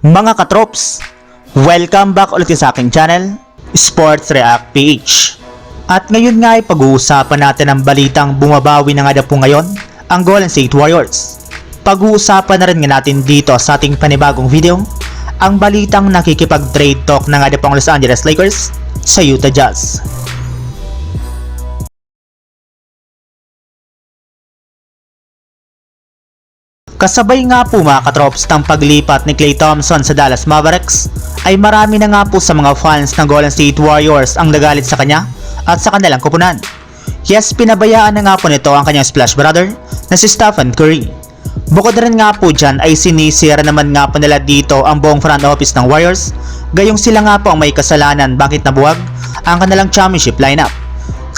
Mga katrops, welcome back ulit sa aking channel, Sports React PH. At ngayon nga ay pag-uusapan natin ang balitang bumabawi na nga na po ngayon, ang Golden State Warriors. Pag-uusapan na rin nga natin dito sa ating panibagong video, ang balitang nakikipag-trade talk na nga na po ang Los Angeles Lakers sa Utah Jazz. Kasabay nga po mga katrops ng paglipat ni Klay Thompson sa Dallas Mavericks ay marami na nga po sa mga fans ng Golden State Warriors ang nagalit sa kanya at sa kanilang kupunan. Yes, pinabayaan na nga po nito ang kanyang splash brother na si Stephen Curry. Bukod rin nga po dyan ay sinisira naman nga po nila dito ang buong front office ng Warriors gayong sila nga po ang may kasalanan bakit nabuwag ang kanilang championship lineup.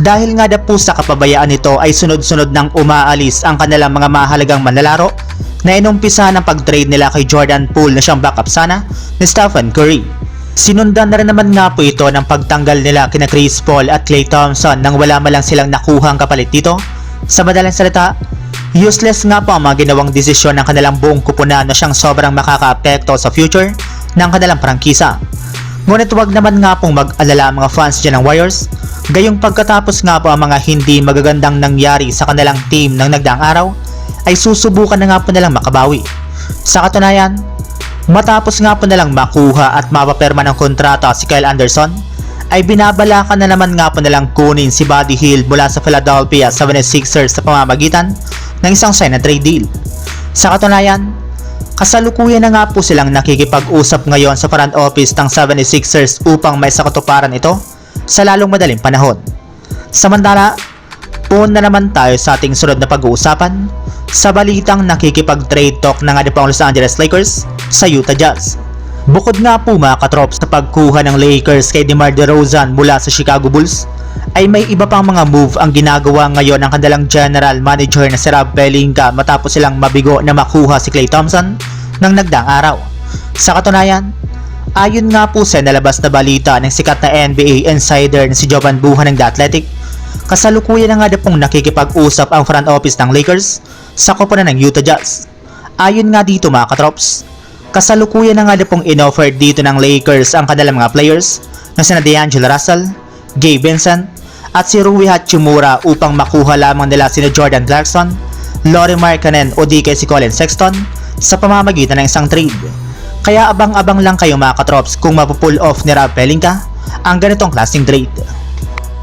Dahil nga na po sa kapabayaan nito ay sunod-sunod nang umaalis ang kanilang mga mahalagang manlalaro na inumpisa ng pag-trade nila kay Jordan Poole na siyang backup sana ni Stephen Curry. Sinundan na rin naman nga po ito ng pagtanggal nila kina Chris Paul at Klay Thompson nang wala malang silang nakuhang kapalit dito. Sa madalang salita, useless nga po ang mga ginawang desisyon ng kanilang buong kupunan na siyang sobrang makaka-apekto sa future ng kanilang prangkisa. Ngunit wag naman nga pong mag-alala mga fans dyan ng Warriors, gayong pagkatapos nga po ang mga hindi magagandang nangyari sa kanilang team ng nagdaang araw, ay susubukan na nga po nilang makabawi. Sa katunayan, matapos nga po nilang makuha at mapaperma ng kontrata si Kyle Anderson, ay binabalakan na naman nga po nilang kunin si Buddy Hill mula sa Philadelphia 76ers sa pamamagitan ng isang sign na trade deal. Sa katunayan, kasalukuyan na nga po silang nakikipag-usap ngayon sa front office ng 76ers upang may sakatuparan ito sa lalong madaling panahon. Samantala, Puon na naman tayo sa ating sunod na pag-uusapan sa balitang nakikipag-trade talk ng nga ang Los Angeles Lakers sa Utah Jazz. Bukod nga po mga katrops sa pagkuha ng Lakers kay DeMar DeRozan mula sa Chicago Bulls, ay may iba pang mga move ang ginagawa ngayon ng kanilang general manager na si Rob Pelinka matapos silang mabigo na makuha si Klay Thompson ng nagdaang araw. Sa katunayan, ayon nga po sa nalabas na balita ng sikat na NBA insider na si Jovan Buhan ng The Athletic, kasalukuyan na nga na pong nakikipag-usap ang front office ng Lakers sa koponan ng Utah Jazz. Ayon nga dito mga katrops, kasalukuyan na nga na pong inoffer dito ng Lakers ang kanilang mga players na sina D'Angelo Russell, Gabe Vincent, at si Rui Hachimura upang makuha lamang nila sina Jordan Clarkson, Laurie Markkanen o di kay si Colin Sexton sa pamamagitan ng isang trade. Kaya abang-abang lang kayo mga katrops kung mapupull off ni Rob Pelinka ang ganitong klaseng trade.